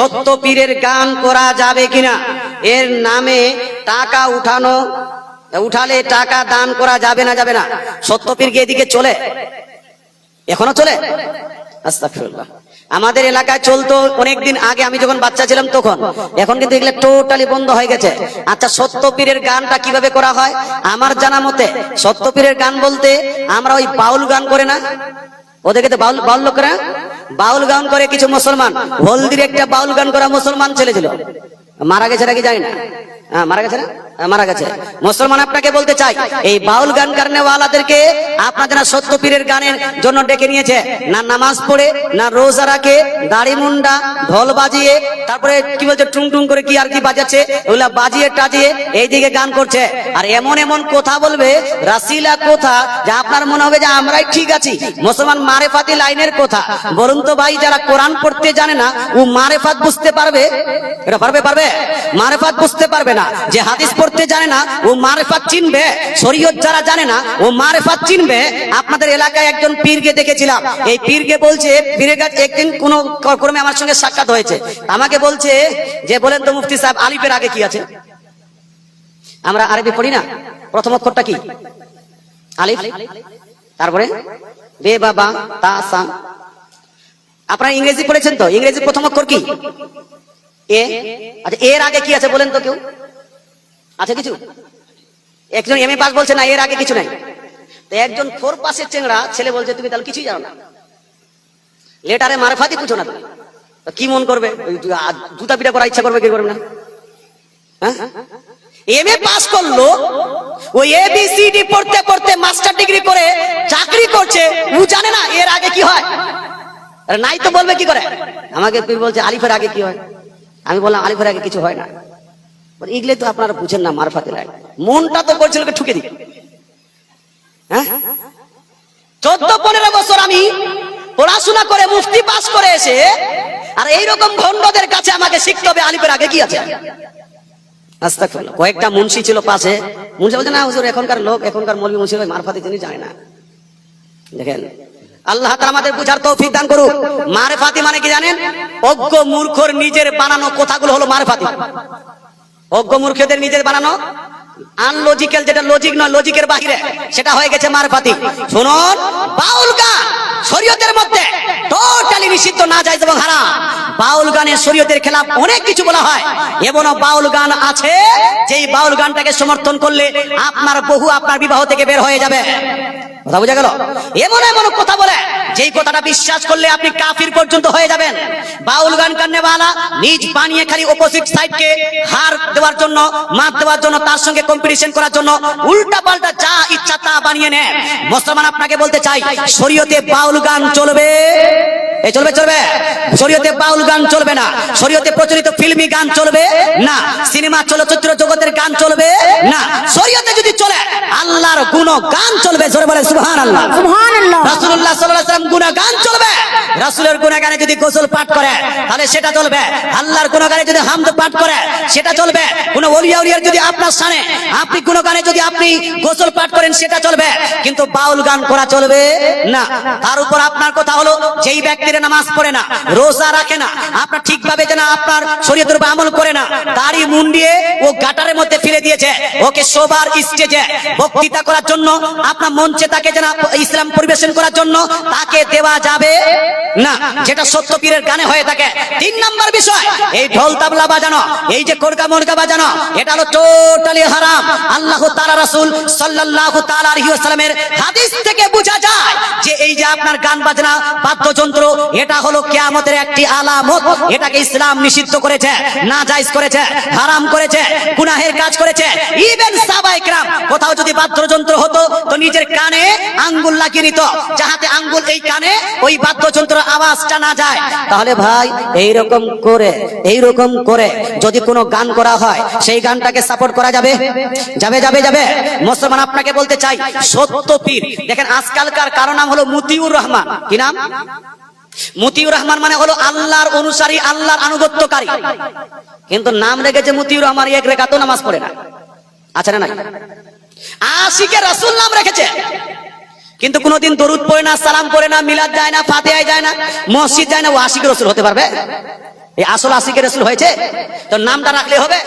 সত্য পীরের গান করা যাবে কিনা? এর নামে টাকা উঠানো, উঠালে টাকা দান করা যাবে না যাবে না? সত্য কি এদিকে চলে। এখনও চলে? আস্তাগফিরুল্লাহ। আমাদের এলাকায় চলতো অনেকদিন আগে, আমি যখন বাচ্চা ছিলাম তখন। এখন কিন্তু এগুলো টোটালি বন্ধ হয়ে গেছে। আচ্ছা সত্য পীরের গানটা কীভাবে করা হয়? আমার জানা মতে সত্য পীরের গান বলতে আমরা ওই বাউল গান করে না? ওদেরকে তো বাউল বাউল লোক করে না? বাউল গান করে কিছু মুসলমান। হলদির একটা বাউল গান করা মুসলমান ছেলে ছিল। মারা গেছে নাকি জানি না। মারা গেছে না? হ্যাঁ, মারা গেছে। মুসলমান আপনাকে বলতে চাই এই বাউল গান কারণেওয়ালাদেরকে আপনাদের না সত্য পীরের গানের জন্য ডেকে নিয়েছে। না নামাজ পড়ে না রোজা রাখে দাড়ি মুন্ডা বাজিয়ে তারপরে কি বলছে টুং টুং করে কি আর কি বাজাচ্ছে বাজিয়ে টাজিয়ে গান করছে। আর এমন এমন কথা বলবে রাসিলা কথা যে আপনার মনে হবে যে আমরাই ঠিক আছি। মুসলমান মারেফাতি লাইনের কথা। তো ভাই যারা কোরআন পড়তে জানে না ও মারেফাত বুঝতে পারবে? এটা পারবে পারবে? মারেফাত বুঝতে পারবে না। যে হাদিস পড়তে জানে না, ও মারেফাত চিনবে, শরীয়ত যারা জানে না, ও মারেফাত চিনবে। আপনাদের এলাকায় একজন পীরকে দেখেছিলাম। এই পীরকে বলছে পীরের কাছে একদিন কোন ক্রমে আমার সঙ্গে সাক্ষাৎ হয়েছে। আমাকে বলছে যে, বলেন তো মুফতি সাহেব, আলিফের আগে কি আছে? আমরা আরবি পড়ি না। প্রথম অক্ষরটা কি? আলিফ। তারপরে? বে বাবা তা, সা। আপনারা ইংরেজি পড়েছেন তো? ইংরেজি প্রথম অক্ষর কি? এ। আচ্ছা এর আগে কি আছে বলেন তো কেউ? আছে কিছু। একজন এম এ পাস বলছে না, এর আগে কিছু নাই। তো একজন ফোর পাসের চেংড়া ছেলে বলছে, তুমি তাহলে কিছুই জানো না। লেটারে মারফাতি পুছো না তুমি। কি মন করবে? জুতা পিটা করার ইচ্ছা করবে কি করবে না? হ্যাঁ? এম এ পাস করল, ওই এ বি সি ডি পড়তে পড়তে মাস্টার ডিগ্রি করে চাকরি করছে, ও জানে না এর আগে কি হয়। নাই তো বলবে কি করে? আমাকে পীর বলছে আলিফের আগে কি হয়? আমি বললাম, আলিফের আগে কিছু হয় না। এগুলো তো আপনারা বুঝেন না মারফাতে লাগে মনটা তো ওকে ঠুকে দিই। হ্যাঁ? চোদ্দ, পনেরো বছর আমি পড়াশোনা করে, মুফতি পাস করে এসে, আর এইরকম ভণ্ডদের কাছে আমাকে শিখতে হবে আগে কি আছে? কয়েকটা মুন্সি ছিল পাশে। মুন্সি বলছে, না হুজুর, এখনকার লোক, এখনকার মৌলবী মুন্সি মারফাতে তিনি জানে না। দেখেন, আল্লাহ তাআলা আমাদের বুঝার তৌফিক দান করুক। মারফাতি মানে কি জানেন? অজ্ঞ মূর্খর নিজের বানানো কথাগুলো হলো মারফাতি। অজ্ঞ মূর্খদের নিজের বানানো? আনলজিক্যাল যেটা লজিক নয় লজিকের বাহিরে। সেটা হয়ে গেছে মারফাতি। শুনুন, বাউল গান শরীয়তের মধ্যে টোটালি নিষিদ্ধ, না যায় এবং হারাম। বাউল গানে শরীয়তের খেলাফ অনেক কিছু বলা হয়। এমন বাউল গান আছে, যেই বাউল গানটাকে সমর্থন করলে আপনার বহু আপনার বিবাহ থেকে বের হয়ে যাবে। কথা বোঝা গেল? এমন এমন কথা বলে, যেই কথাটা বিশ্বাস করলে আপনি কাফির পর্যন্ত হয়ে যাবেন। বাউল গান কান্নেওয়ালা নিজ বানিয়ে খালি অপোজিট সাইডকে হার দেওয়ার জন্য, মাত দেওয়ার জন্য, তার সঙ্গে কম্পিটিশন করার জন্য উল্টা পাল্টা যা ইচ্ছা তা বানিয়ে নেয়। মুসলমান আপনাকে বলতে চাই, শরীয়তে বাউল গান চলবে? এ চলবে চলবে। শরীয়তে বাউল গান চলবে না। শরীয়তে প্রচলিত ফিল্মি গান চলবে না। সিনেমা চলচ্চিত্র জগতের গান চলবে না। শরীয়তে যদি চলে আল্লাহর গুণ গান চলবে জোরে বলে সুবহান আল্লাহ সাল্লাল্লাহু আলাইহি ওয়াসাল্লাম গুণগান চলবে। রাসূলের গুণগানে যদি গোসল পাঠ করে তাহলে সেটা চলবে। আল্লাহর গুণগানে যদি হামদ পাঠ করে সেটা চলবে। কোন ওলিয়া উলিয়ার যদি আপনার সামনে আপনি গুণগানে যদি আপনি গোসল পাঠ করেন সেটা চলবে। কিন্তু বাউল গান করা চলবে না। তার উপর আপনার কথা হলো যেই ব্যক্তির নামাজ পড়ে না, রোজা রাখে না। আপনার ঠিকভাবে যেন আপনার উপর আমল করে না, দাড়ি মুন্ডিয়ে ও গাটারের মধ্যে ফেলে দিয়েছে, ওকে সবার স্টেজে বক্তৃতা করার জন্য, আপনার মঞ্চে তাকে যেন ইসলাম পরিবেশন করার জন্য তাকে দেওয়া যাবে না, যেটা সত্য পীরের গানে হয়ে থাকে। তিন নাম্বার বিষয়, এই ঢোল তাবলা বাজানো, এই যে কোরকা মরকা বাজানো, এটা হলো টোটালি হারাম। আল্লাহ তাআলা রাসূল সাল্লাল্লাহু তাআলা আলাইহি ওয়াসাল্লামের হাদিস থেকে আপনার গান বাজনা, বাদ্যযন্ত্র, এটা হলো কেয়ামতের একটি আলামত। এটাকে ইসলাম নিষিদ্ধ করেছে না জায়জ করেছে, হারাম করেছে, গুনাহের কাজ করেছে। ইভেন সাবাইকরাম কোথাও যদি বাদ্যযন্ত্র হতো, তো নিজের কানে আঙ্গুল লাগিয়ে নিত। যাহাতে আঙ্গুল এই কানে, ওই বাদ্যযন্ত্র আওয়াজটা না যায়। তাহলে ভাই এই রকম করে এই রকম করে যদি কোনো গান করা হয়, সেই গানটাকে সাপোর্ট করা যাবে? যাবে যাবে যাবে। মুসলমান আপনাকে বলতে চাই, সত্য পীর। দেখেন, আজকালকার কারণ নাম হলো মুতি মুতিউর রহমান। কি নাম? মতিউর রহমান মানে হলো আল্লাহর অনুসারী, আল্লাহর আনুগত্যকারী। কিন্তু নাম রেখেছে মতিউর রহমান, এক রেখাতো নামাজ পড়ে না। আছে না নাই? আশিকে রাসূল নাম রেখেছে। কিন্তু কোনোদিন দরুদ পড়ে না, সালাম পড়ে না, মিলাদ যায় না, ফাতিহায় যায় না, মসজিদ যায় না, ও আশিক রসুল হতে পারবে? এই আসল আশিকের রসুল হয়েছে? তো নামটা রাখলে হবে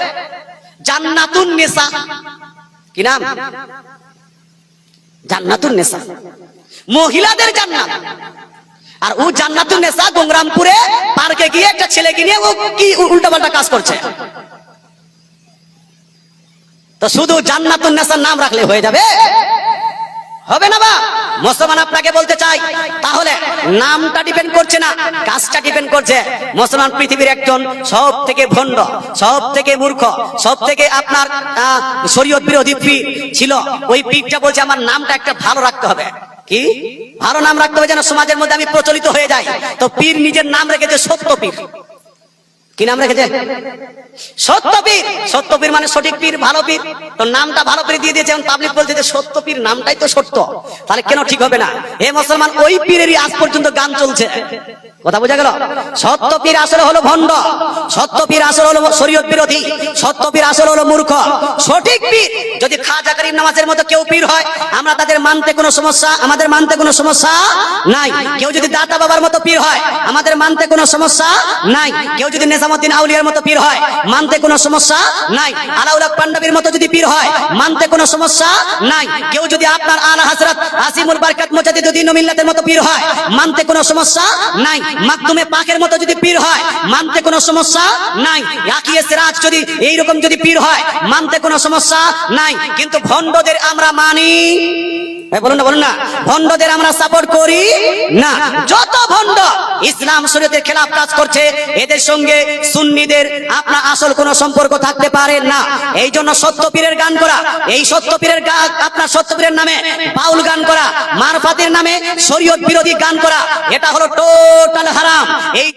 জান্নাতুন নেশা কি নাম? জান্নাতুন নেশা মহিলাদের জান্নাত। আর ও জান্নাতুন নেশা গঙ্গরামপুরে পার্কে গিয়ে একটা ছেলেকে নিয়ে ও কি উল্টাপাল্টা কাজ করছে। তো শুধু জান্নাতুন নেশার নাম রাখলে হয়ে যাবে? হবে না বা? মুসলমান আপনাকে বলতে চাই, তাহলে নামটা ডিপেন্ড করছে না, কাজটা ডিপেন্ড করছে। মুসলমান পৃথিবীর একজন সব থেকে ভণ্ড সব থেকে মূর্খ সব থেকে আপনার শরীয়ত বিরোধী পীর ছিল। ওই পীরটা বলছে, আমার নামটা একটা ভালো রাখতে হবে। কি? ভালো নাম রাখতে হবে যেন সমাজের মধ্যে আমি প্রচলিত হয়ে যাই। তো পীর নিজের নাম রেখেছে সত্য পীর। কি নাম রেখেছে সত্য পীর সত্য পীর মানে সঠিক পীর, ভালো পীর। তো নামটা ভালো পীর দিয়ে দিয়েছে এখন পাবলিক বলছে যে সত্য পীর নামটাই তো সত্য। তাহলে কেন ঠিক হবে না? হে মুসলমান ওই পীরেরই আজ পর্যন্ত গান চলছে। কথা বোঝা গেল? সত্য পীর আসলে হলো ভণ্ড। সত্য পীর আসলে হলো শরীয়ত বিরোধী। সত্য পীর আসলে হলো মূর্খ। সঠিক পীর, যদি খাজা করিম নামাজের মতো কেউ পীর হয়, আমরা তাদের মানতে কোনো সমস্যা, আমাদের মানতে কোনো সমস্যা নাই। কেউ যদি দাতা বাবার মতো পীর হয়, আমাদের মানতে কোনো সমস্যা নাই। কেউ যদি নেজামুদ্দিন আউলিয়ার মতো পীর হয়, মানতে কোনো সমস্যা নাই। আলাউল হক পান্ডবীর মতো যদি পীর হয়, মানতে কোনো সমস্যা নাই। কেউ যদি আপনার আলা আসিমুল বারকাত মিল্লাতের মতো পীর হয়, মানতে কোনো সমস্যা নাই। মতো যদি পীর হয়, মানতে কোনো সমস্যা নাই। ইয়াকিয়ে সিরাজ যদি এইরকম যদি পীর হয়, মানতে কোনো সমস্যা নাই। কিন্তু আমরা মানি বলুন না বলুন না। ভণ্ডদের আমরা সাপোর্ট করি না। যত ভণ্ড ইসলাম শরীয়তের খেলাফ কাজ করছে, এদের সঙ্গে সুন্নিদের আপনার আসল কোনো সম্পর্ক থাকতে পারে না। এই জন্য সত্যপীরের গান করা, এই সত্যপীরের আপনার সত্যপীরের নামে বাউল গান করা, মারফাতের নামে শরীয়ত বিরোধী গান করা, এটা হলো টোটাল হারাম। এই